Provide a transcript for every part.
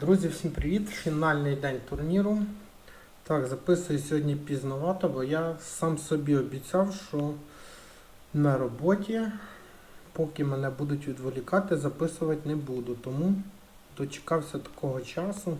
Друзі, всім привіт! Фінальний день турніру. Так, записую сьогодні пізновато, бо я сам собі обіцяв, що на роботі, поки мене будуть відволікати, записувати не буду. Тому дочекався такого часу,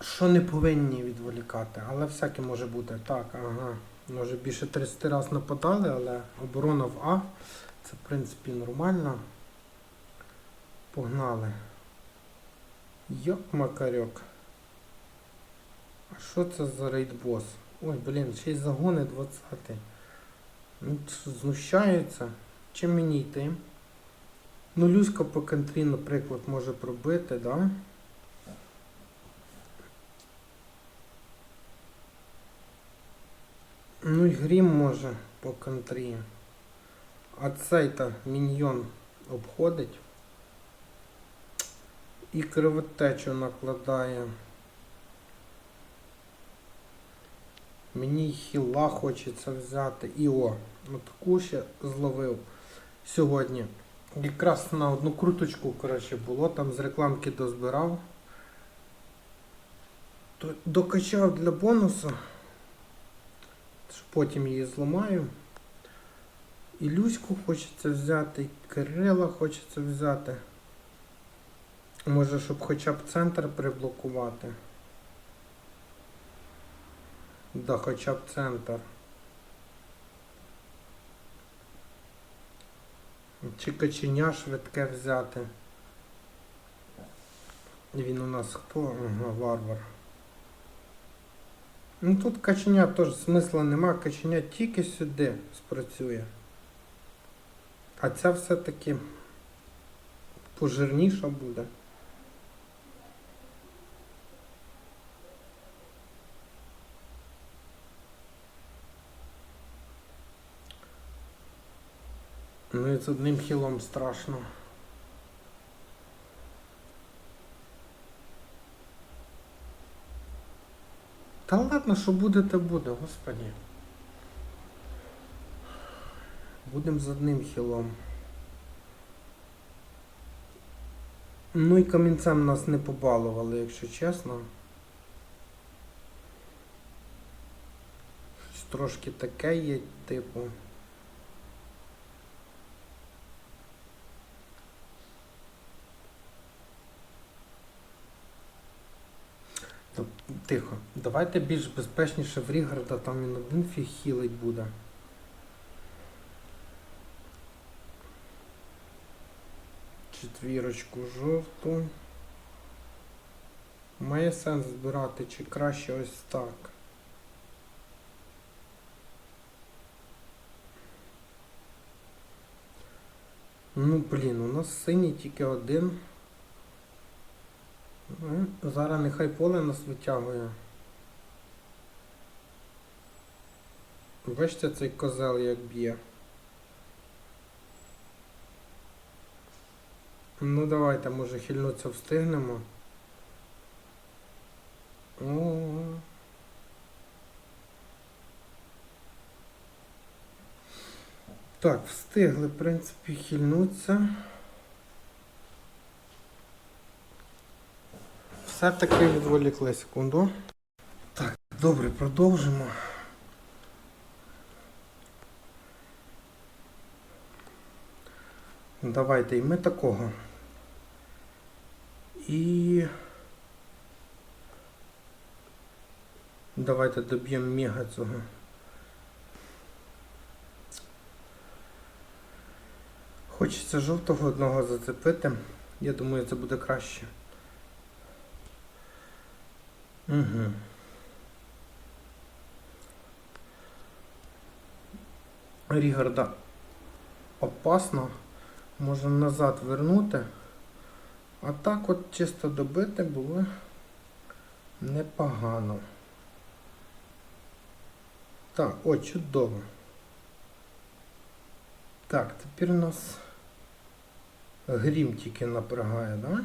що не повинні відволікати. Але всяке може бути. Так, ага. Може більше 30 разів нападали, але оборона в А. Це в принципі нормально. Погнали. Йоп макарьок. А що це за рейдбос? Ой, блін, ще й загони 20-й. Ну, знущаються. Чим мені йти? Ну, Люська по контрі, наприклад, може пробити, да? Ну і грім може по контрі. А цей-то міньйон обходить. І кровотечу накладає. Мені хіла хочеться взяти. І о, таку ще зловив сьогодні. Якраз на одну круточку, коротше, було, там з рекламки дозбирав. Докачав для бонусу. Потім її зламаю. І Люську хочеться взяти, і Кирила хочеться взяти. Може, щоб хоча б центр приблокувати. Да, хоча б центр. Чи каченя швидке взяти. Він у нас хто? Ага, варвар. Ну тут каченя теж смисла нема, каченя тільки сюди спрацює. А ця все-таки пожирніша буде. Ну і з одним хілом страшно. Та ладно, що буде, то буде, господі. Будем з одним хілом. Ну і камінцем нас не побалували, якщо чесно. Щось трошки таке є, типу. Тихо. Давайте більш безпечніше в Рігарда, там він один фіг хілить буде. Четвірочку жовту. Має сенс збирати, чи краще ось так. Ну, блін, у нас синій тільки один. Зараз нехай поле нас витягує. Бачите цей козел як б'є. Ну давайте, може хильнуться встигнемо. О. Так, встигли, в принципі, хильнуться. Все-таки відволікли секунду. Так, добре, продовжимо. Давайте і ми такого. І давайте доб'ємо мега цього. Хочеться жовтого одного зацепити. Я думаю, це буде краще. Угу. Рігарда опасно. Можна назад вернути. А так от чисто добити було непогано. Так, о, чудово. Так, тепер у нас грім тільки напрягає, да?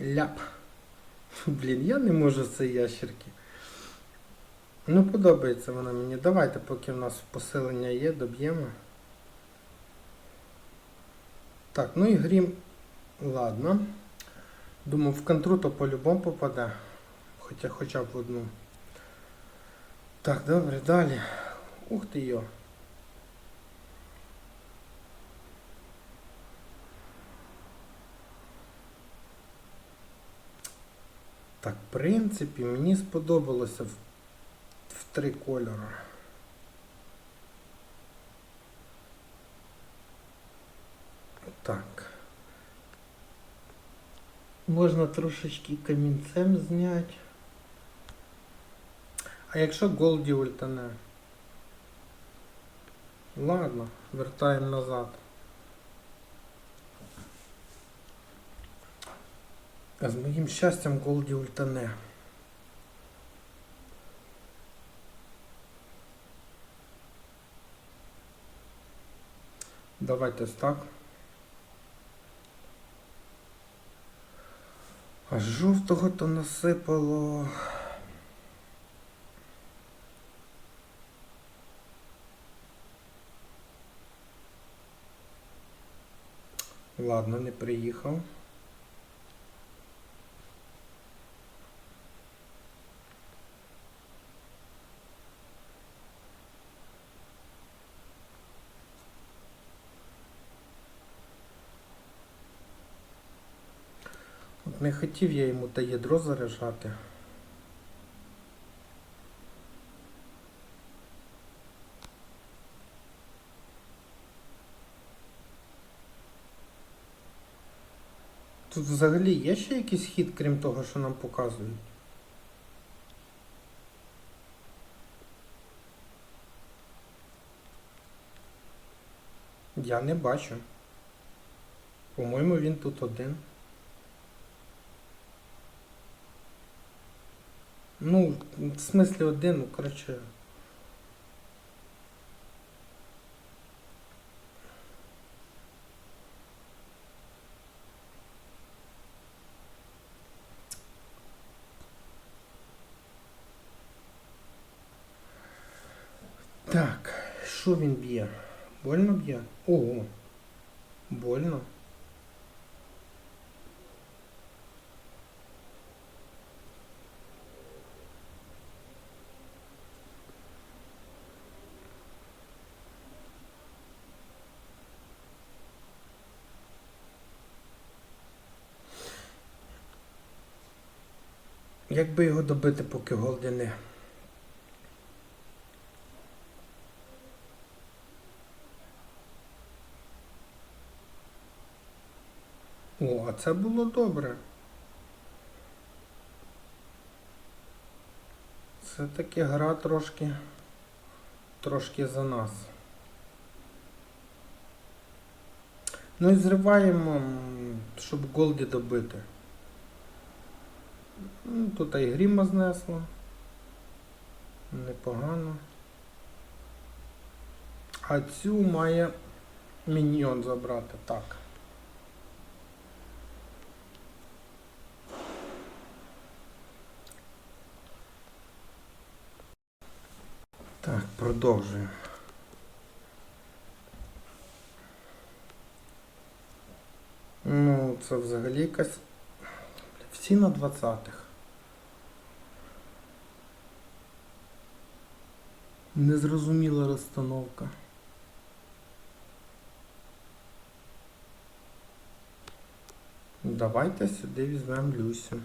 Ляп. Блін, я не можу цієї ящерки. Ну, подобається вона мені. Давайте, поки в нас посилення є, доб'ємо. Так, ну і грім. Ладно. Думаю, в контру то по-любому попаде. Хоча хоча б в одну. Так, добре, далі. Ух ти йо. Так, в принципі, мені сподобалося в, в три кольори. Так. Можна трошечки камінцем зняти. А якщо Голді ультане? Ладно, вертаємо назад. З моїм щастям Голді ультане. Давайте ось так. А жовтого то насипало. Ладно, не приїхав. Не хотів я йому те ядро заряджати. Тут взагалі є ще якийсь хід, крім того, що нам показують? Я не бачу. По-моєму, він тут один. Ну, в смислі один, ну, коротше. Так, що він б'є? Больно б'є? Ого. Больно. Як би його добити, поки голди не? О, а це було добре. Це таки гра трошки трошки за нас. Ну і зриваємо, щоб голді добити. Ну, Тут і гріма знесло. Непогано. А цю має міньйон забрати. Так. Так, продовжуємо. Ну, це взагалі якась. Всі на 20-х. Незрозуміла розстановка. Давайте сюди візьмемо Люсю.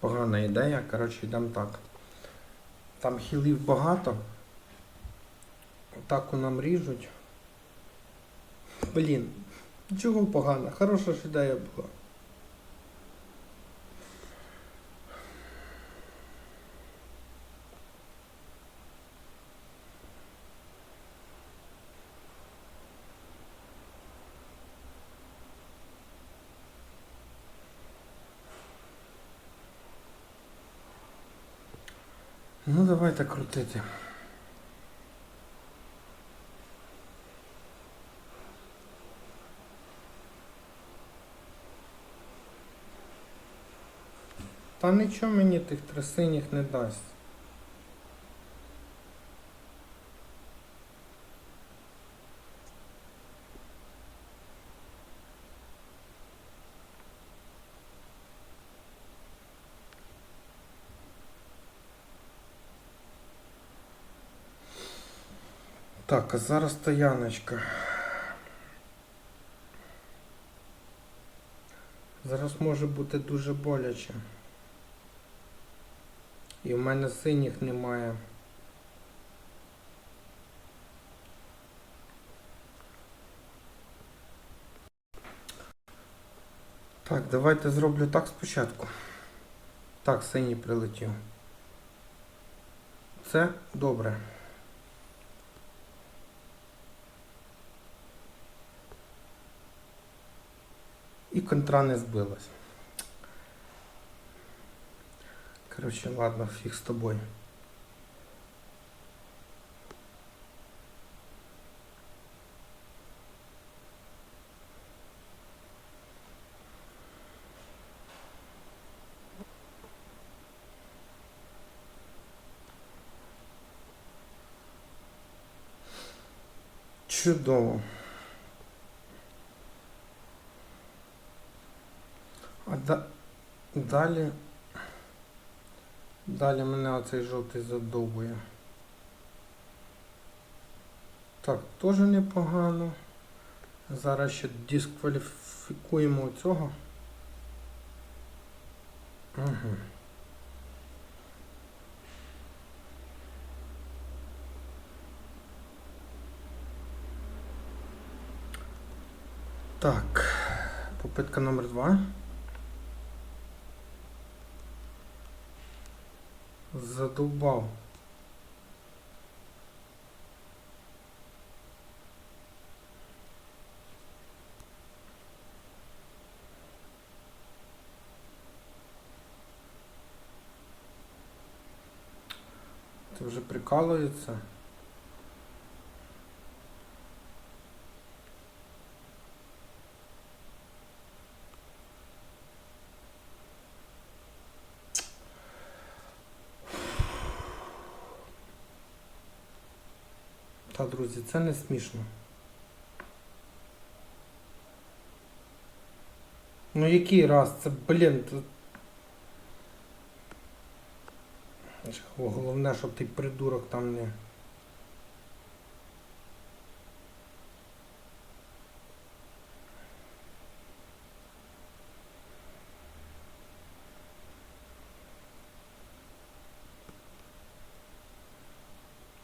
Погана ідея, коротше, йдемо так. Там хілів багато. Отаку нам ріжуть. Блін, чого погано? Хороша ж ідея була. Ну давайте крутити. Та нічого мені тих три не дасть. Так, а зараз стояночка. Зараз може бути дуже боляче. І в мене синіх немає. Так, давайте зроблю так спочатку. Так, синій прилетів. Це добре. І контра не збилась. Короче, ладно, фиг с тобой. Чудово. Да... далі. Далі мене оцей жовтий задовбує. Так, теж непогано. Зараз ще дискваліфікуємо цього. Угу. Так, попитка номер два. Задовбав. Це вже прикалується. Та, друзі, це не смішно. Ну який раз? Це, блін. Це... Головне, щоб ти придурок там не.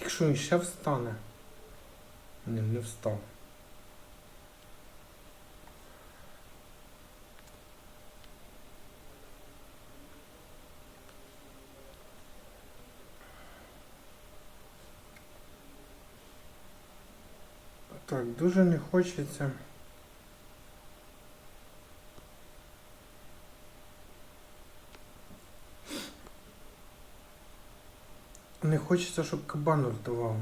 Якщо він ще встане. Не, не встав. Так, дуже не хочеться. Не хочеться, щоб кабан ультував.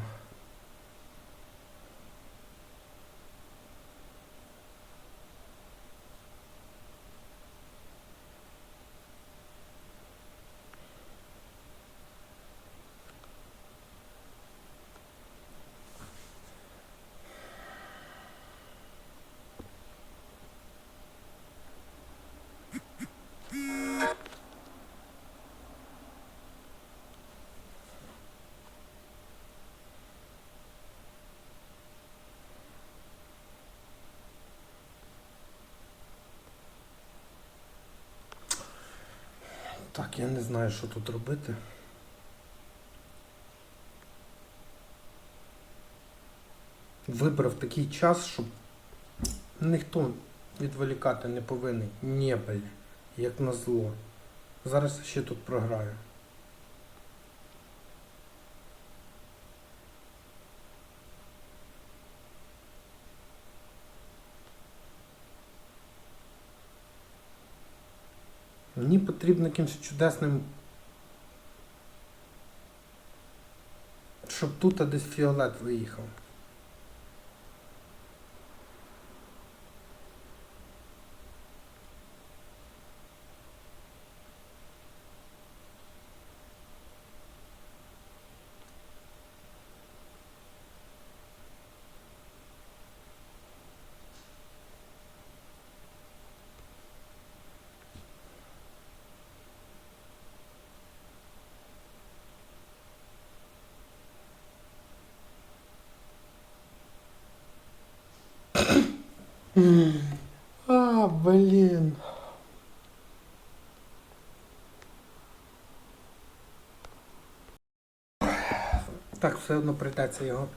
Так, я не знаю, що тут робити. Вибрав такий час, щоб ніхто відволікати не повинен. Бля, як на зло. Зараз ще тут програю. Мені потрібно якимось чудесним. Щоб тут десь фіолет виїхав. Блін. Так, все одно прийдеться його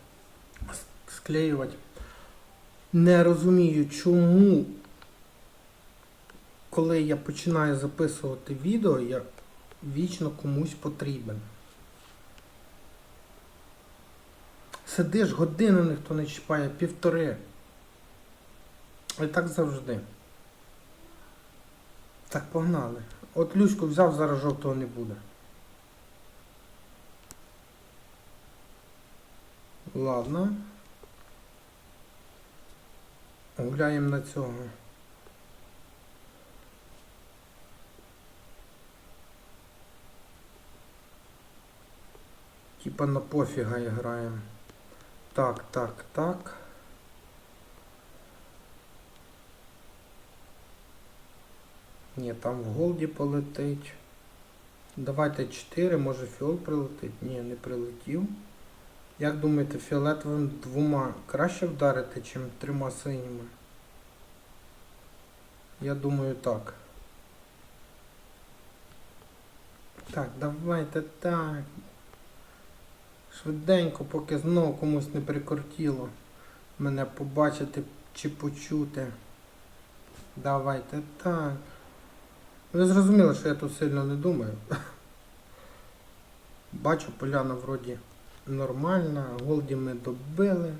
склеювати. Не розумію, чому, коли я починаю записувати відео, я вічно комусь потрібен. Сидиш, годину ніхто не чіпає, півтори. І так завжди. Так, погнали. От Люську взяв, зараз жовтого не буде. Ладно. Гуляємо на цього. Типа на пофіга граємо. Так, так, так. Ні, там в голді полетить. Давайте 4, може фіол прилетить? Ні, не прилетів. Як думаєте, фіолетовим двома краще вдарити, чим трьома синіми? Я думаю так. Так, давайте так. Швиденько, поки знову комусь не прикортіло мене побачити чи почути. Давайте так. Ви зрозуміли, що я тут сильно не думаю. Бачу, поляна вроді нормальна, голді ми добили.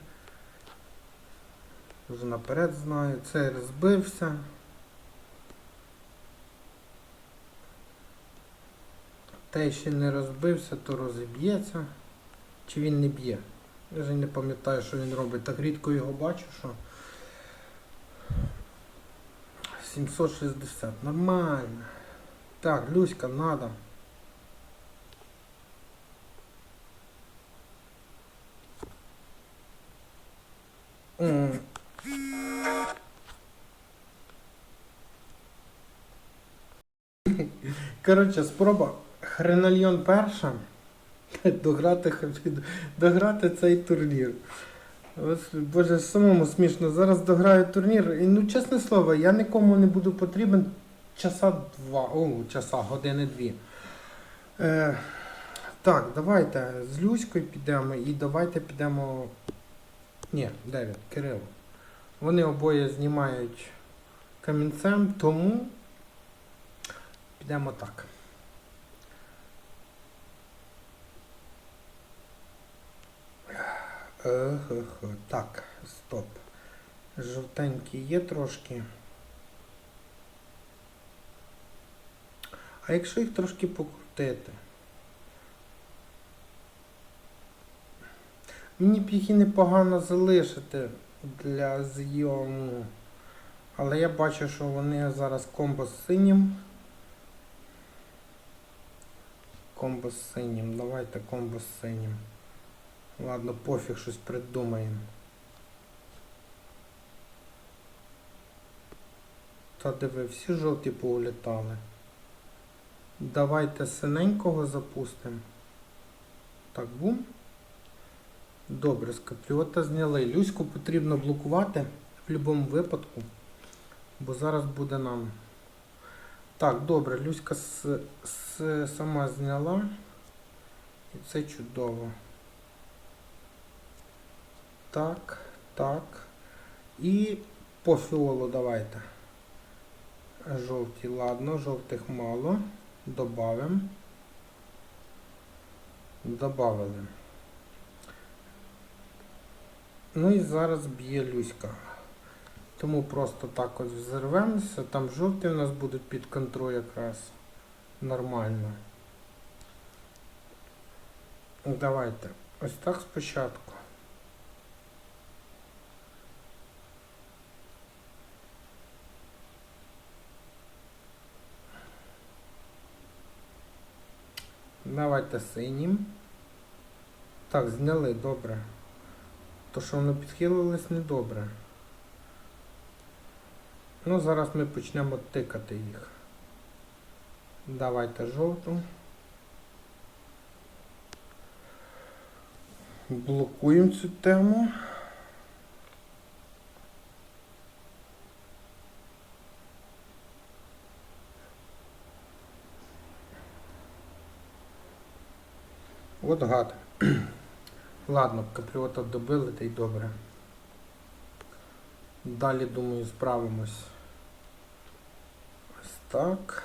Вже наперед знаю. Цей розбився. Той ще не розбився, то розіб'ється. Чи він не б'є? Я вже не пам'ятаю, що він робить. Так рідко його бачу, що. 760. Нормально. Так, Люська, надо. М. Коротше, спроба Хренальйон перша дограти, дограти цей турнір. Боже, самому смішно. Зараз дограю турнір. І ну, чесне слово, я нікому не буду потрібен часа два, о, часа, години дві. Е, так, давайте з Люською підемо і давайте підемо. Ні, Девід, Кирило. Вони обоє знімають камінцем, тому підемо так. Так, стоп. Жовтенький є трошки. А якщо їх трошки покрутити? Мені б їх і непогано залишити для зйому. Але я бачу, що вони зараз комбо з синім. Комбо з синім. Давайте комбо з синім. Ладно, пофіг, щось придумаємо. Та диви, всі жовті поулітали. Давайте синенького запустимо. Так, бум. Добре, з капріота зняли. Люську потрібно блокувати в будь-якому випадку. Бо зараз буде нам. Так, добре, Люська с, с, сама зняла. І це чудово. Так, так. І по фіолу давайте. Жовті, ладно, жовтих мало. Добавимо. Добавили. Ну і зараз б'є Люська. Тому просто так ось взорвемося. Там жовті у нас будуть під контроль якраз нормально. Давайте. Ось так спочатку. Давайте синім. Так, зняли, добре. То, що воно підхилилось, недобре. Ну, зараз ми почнемо тикати їх. Давайте жовту. Блокуємо цю тему. От гад. Ладно, капліота добили, та й добре. Далі, думаю, справимось. Ось так.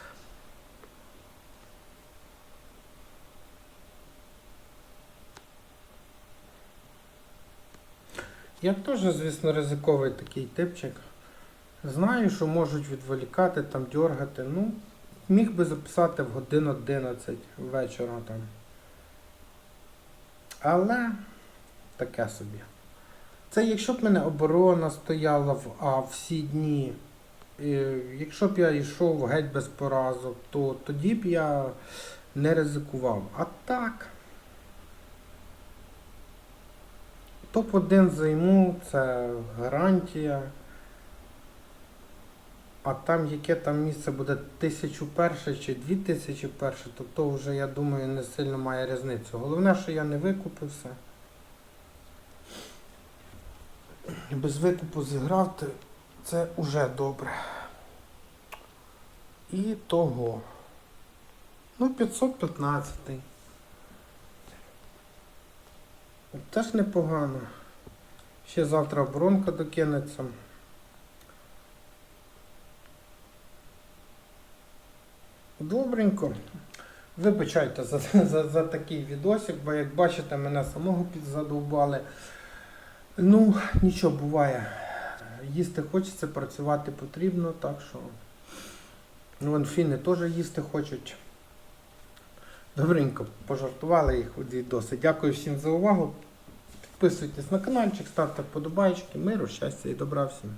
Я теж, звісно, ризиковий такий типчик. Знаю, що можуть відволікати, там дергати. Ну, міг би записати в годину 11 вечора там. Але таке собі. Це якщо б мене оборона стояла в А всі дні, якщо б я йшов геть без поразок, то тоді б я не ризикував. А так. Топ-1 займу, це гарантія. А там яке там місце буде 1001 чи 2001, то то вже, я думаю, не сильно має різницю. Головне, що я не викупився. Без викупу зіграв, це вже добре. І того. Ну, 515. Теж непогано. Ще завтра оборонка докинеться. Добренько. Вибачайте за, за, за такий відосик, бо як бачите, мене самого підзадовбали. Ну, нічого буває. Їсти хочеться, працювати потрібно, так що. Ну, вон фіни теж їсти хочуть. Добренько, пожартували їх у відоси. Дякую всім за увагу. Підписуйтесь на каналчик, ставте вподобайки, миру, щастя і добра всім.